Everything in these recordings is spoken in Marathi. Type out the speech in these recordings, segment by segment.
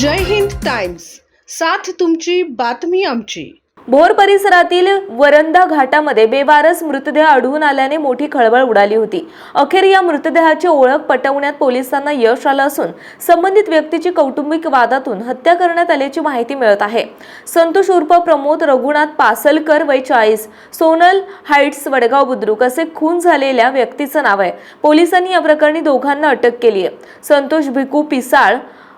जय हिंद टाईम्स साथ तुमची बातमी आमची. भोर परिसरातील वरंदा घाटामध्ये बेवारस मृतदेह आढळून आल्याने मोठी खळबळ उडाली होती. अखेर या मृतदेहाची ओळख पटवण्यात पोलिसांना यश आलं असून संबंधित व्यक्तीची कौटुंबिक वादातून हत्या करण्यात आल्याची माहिती मिळत आहे. संतोष उर्फ प्रमोद रघुनाथ पासलकर वय चाळीस सोनल हाईट्स वडगाव बुद्रुक असे खून झालेल्या व्यक्तीचं नाव आहे. पोलिसांनी या प्रकरणी दोघांना अटक केली आहे संतोष भिकू पिसाळ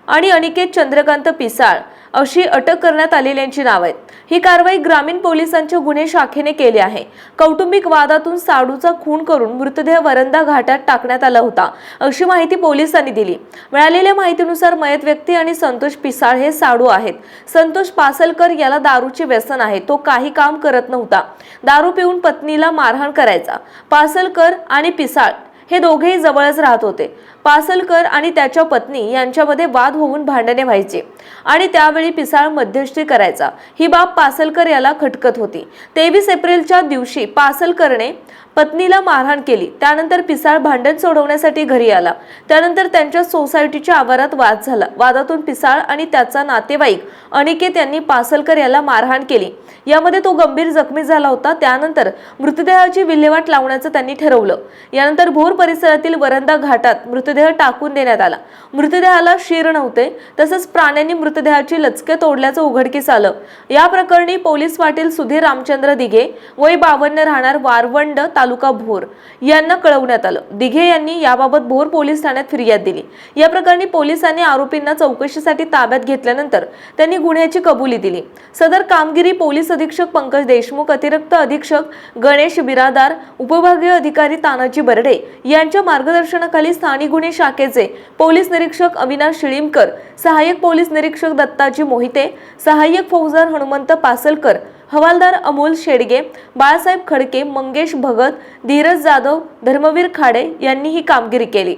आणि अनिकेत चंद्रकांत पिसाळ अशी अटक करण्यात आलेल्यांची नाव आहेत. ही कारवाई ग्रामीण पोलिसांच्या गुन्हे शाखेने केली आहे. कौटुंबिक वादातून साडूचा खून करून मृतदेह वरंदा घाटात टाकण्यात आला होता अशी माहिती पोलिसांनी दिली. मिळालेल्या माहितीनुसार मयत व्यक्ती आणि संतोष पिसाळ हे साडू आहेत. संतोष पासलकर याला दारूचे व्यसन आहे. तो काही काम करत नव्हता. दारू पिऊन पत्नीला मारहाण करायचा. पासलकर आणि पिसाळ हे दोघेही जवळच राहत होते. पासलकर आणि त्याच्या पत्नी यांच्यामध्ये वाद होऊन भांडणे व्हायचे आणि त्यावेळी पिसाळ मध्यस्थी करायचा. ही बाब पासलकर याला खटकत होती. तेवीस एप्रिलच्या दिवशी पासलकरने पत्नीला मारहाण केली. त्यानंतर पिसाळ भांडण सोडवण्यासाठी घरी आला. त्यानंतर त्यांच्या सोसायटीच्या आवारात वाद झाला. वादातून पिसाळ आणि त्याचा नातेवाईक अनिकेत यांनी पासलकर याला मारहाण केली. यामध्ये तो गंभीर जखमी झाला होता. त्यानंतर मृतदेहाची विल्हेवाट लावण्याचं त्यांनी ठरवलं. यानंतर भोर परिसरातील वरंदा घाटात मृतदेह टाकून देण्यात आला. मृतदेहाला शीर नव्हते तसंच प्राण्यांनी मृतदेहाची लचके तोडल्याचं उघडकीस आलं. या प्रकरणी पोलीस पाटील सुधीर रामचंद्र दिघे वय बावन्न राहणार वारवंड तालुका भोर यांना कळवण्यात आलं. दिघे यांनी याबाबत भोर पोलीस ठाण्यात फिर्याद दिली. या प्रकरणी पोलिसांनी आरोपींना चौकशीसाठी ताब्यात घेतल्यानंतर त्यांनी गुन्ह्याची कबुली दिली. सदर कामगिरी पोलीस अधीक्षक पंकज देशमुख अतिरिक्त अधीक्षक गणेश बिरादार उपविभागीय अधिकारी तानाजी बर्डे यांच्या मार्गदर्शनाखाली स्थानिक गुन्हे शाखेचे पोलीस निरीक्षक अविनाश शिळीमकर सहाय्यक पोलीस निरीक्षक दत्ताजी मोहिते सहाय्यक फौजदार हनुमंत पासलकर हवालदार अमोल शेडगे बाळासाहेब खडके मंगेश भगत धीरज जाधव धर्मवीर खाडे यांनी ही कामगिरी केली.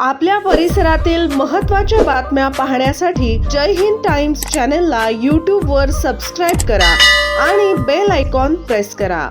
आपल्या परिसरातील महत्त्वाच्या बातम्या पाहण्यासाठी जय हिंद टाइम्स चॅनलला यूट्यूबवर सबस्क्राईब करा आणि बेल आयकॉन प्रेस करा.